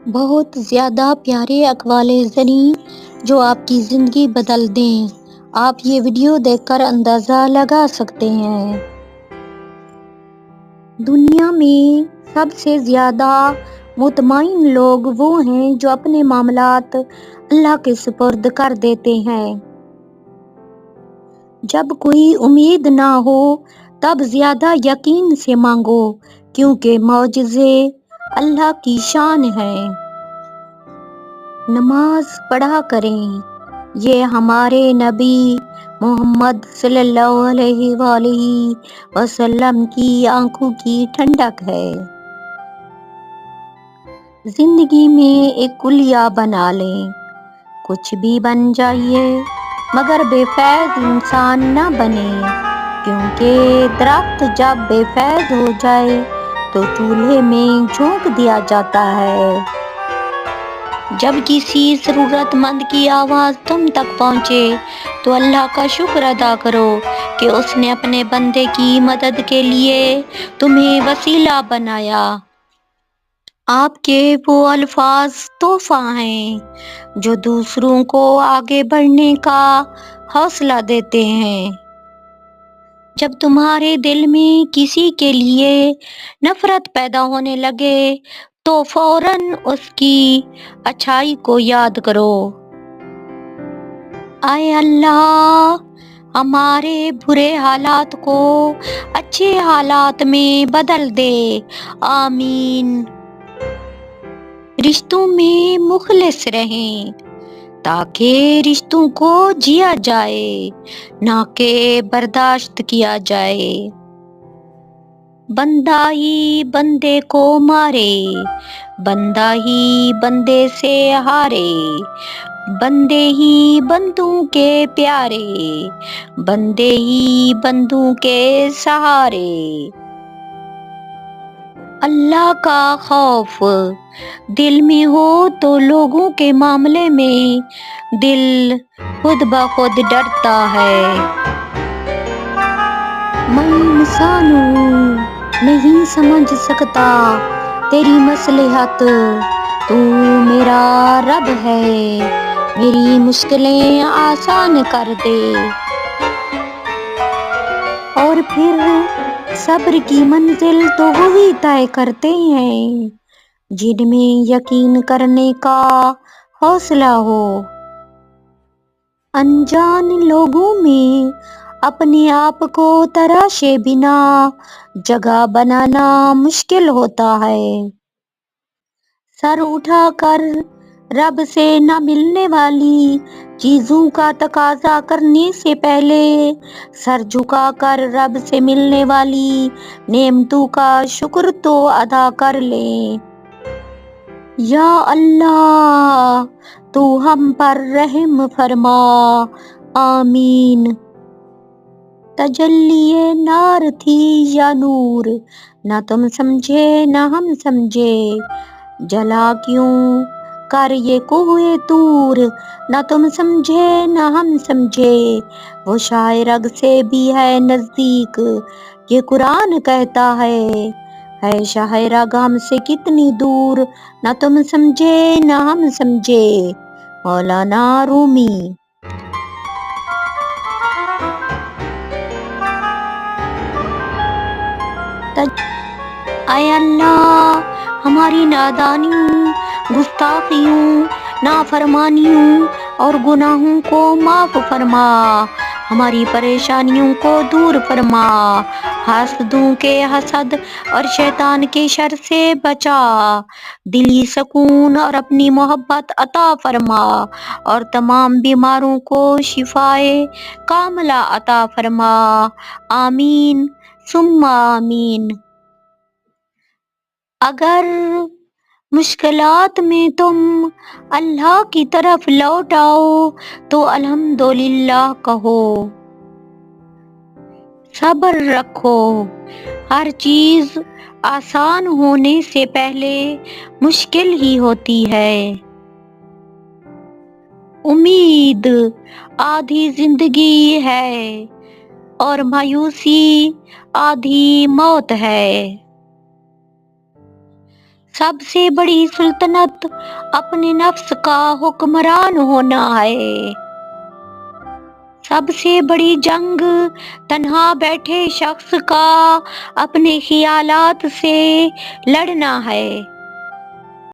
बहुत ज़्यादा प्यारे अकवाल ज़नी, जो आपकी ज़िंदगी बदल दें। आप ये वीडियो देखकर अंदाज़ा लगा सकते हैं। दुनिया में सबसे ज़्यादा मुतमिन लोग वो हैं जो अपने मामलात अल्लाह के सुपुर्द कर देते हैं। जब कोई उम्मीद ना हो, तब ज़्यादा यकीन से मांगो, क्योंकि मौजज़े अल्लाह की शान है। नमाज़ पढ़ा करें। ये हमारे नबी मोहम्मद वसल्लम की आँखों की ठंडक है। ज़िंदगी में एक कुलिया बना लें। कुछ भी बन जाइए, मगर बेफैज इंसान न बने। क्योंकि दरख्त जब बेफैज हो जाए तो चूल्हे में झोंक दिया जाता है। जब किसी ज़रूरतमंद की आवाज़ तुम तक पहुँचे तो अल्लाह का शुक्र अदा करो कि उसने अपने बंदे की मदद के लिए तुम्हें वसीला बनाया। आपके वो अल्फाज तोहफा हैं, जो दूसरों को आगे बढ़ने का हौसला देते हैं। जब तुम्हारे दिल में किसी के लिए नफरत पैदा होने लगे तो फ़ौरन उसकी अच्छाई को याद करो। आए अल्लाह, हमारे बुरे हालात को अच्छे हालात में बदल दे। आमीन। रिश्तों में मुखलिस रहें। ताकि रिश्तों को जिया जाए, ना के बर्दाश्त किया जाए। बंदा ही बंदे को मारे, बंदा ही बंदे से हारे। बंदे ही बंदू के प्यारे, बंदे ही बंदू के सहारे। अल्लाह का खौफ। दिल में हो तो लोगों के मामले में दिल खुद ब खुद डरता है। मैं इंसान हूँ, नहीं समझ सकता तेरी मसलहत। तू मेरा रब है, मेरी मुश्किलें आसान कर दे। और फिर सब्र की मंजिल तो वही तय करते हैं। जिनमें यकीन करने का हौसला हो। अनजान लोगों में अपने आप को तराशे बिना जगह बनाना मुश्किल होता है। सर उठाकर रब से न मिलने वाली चीज़ों का तकाजा करने से पहले सर झुकाकर रब से मिलने वाली नेमतों का शुक्र तो अदा कर ले। या अल्लाह, तू हम पर रहम फरमा। आमीन। तजल्ली नार थी या नूर, ना तुम समझे ना हम समझे। जला क्यों? कर ये कुए तूर ना तुम समझे, ना हम समझे। वो शायर अग से भी है नज़दीक। ये कुरान कहता है है शायरा गाम से कितनी दूर। न तुम समझे, ना हम समझे। मौलाना रूमी। अल्लाह हमारी नादानियों गुस्ताखियों, नाफरमानियों और गुनाहों को माफ़ फरमा। हमारी परेशानियों को दूर फरमा। हसदों के हसद और शैतान के शर से बचा। दिली सुकून और अपनी मोहब्बत अता फरमा। और तमाम बीमारों को शिफाए कामला अता फरमा। आमीन, सुम्मा आमीन। अगर मुश्किलात में तुम अल्लाह की तरफ़ लौट आओ तो अल्हम्दुलिल्लाह कहो। सब्र रखो, हर चीज़ आसान होने से पहले मुश्किल ही होती है। उम्मीद आधी ज़िंदगी है और मायूसी आधी मौत है। सबसे बड़ी सुल्तनत अपने नफ्स का हुक्मरान होना है। सबसे बड़ी जंग तन्हा बैठे शख्स का अपने ख्यालात से लड़ना है।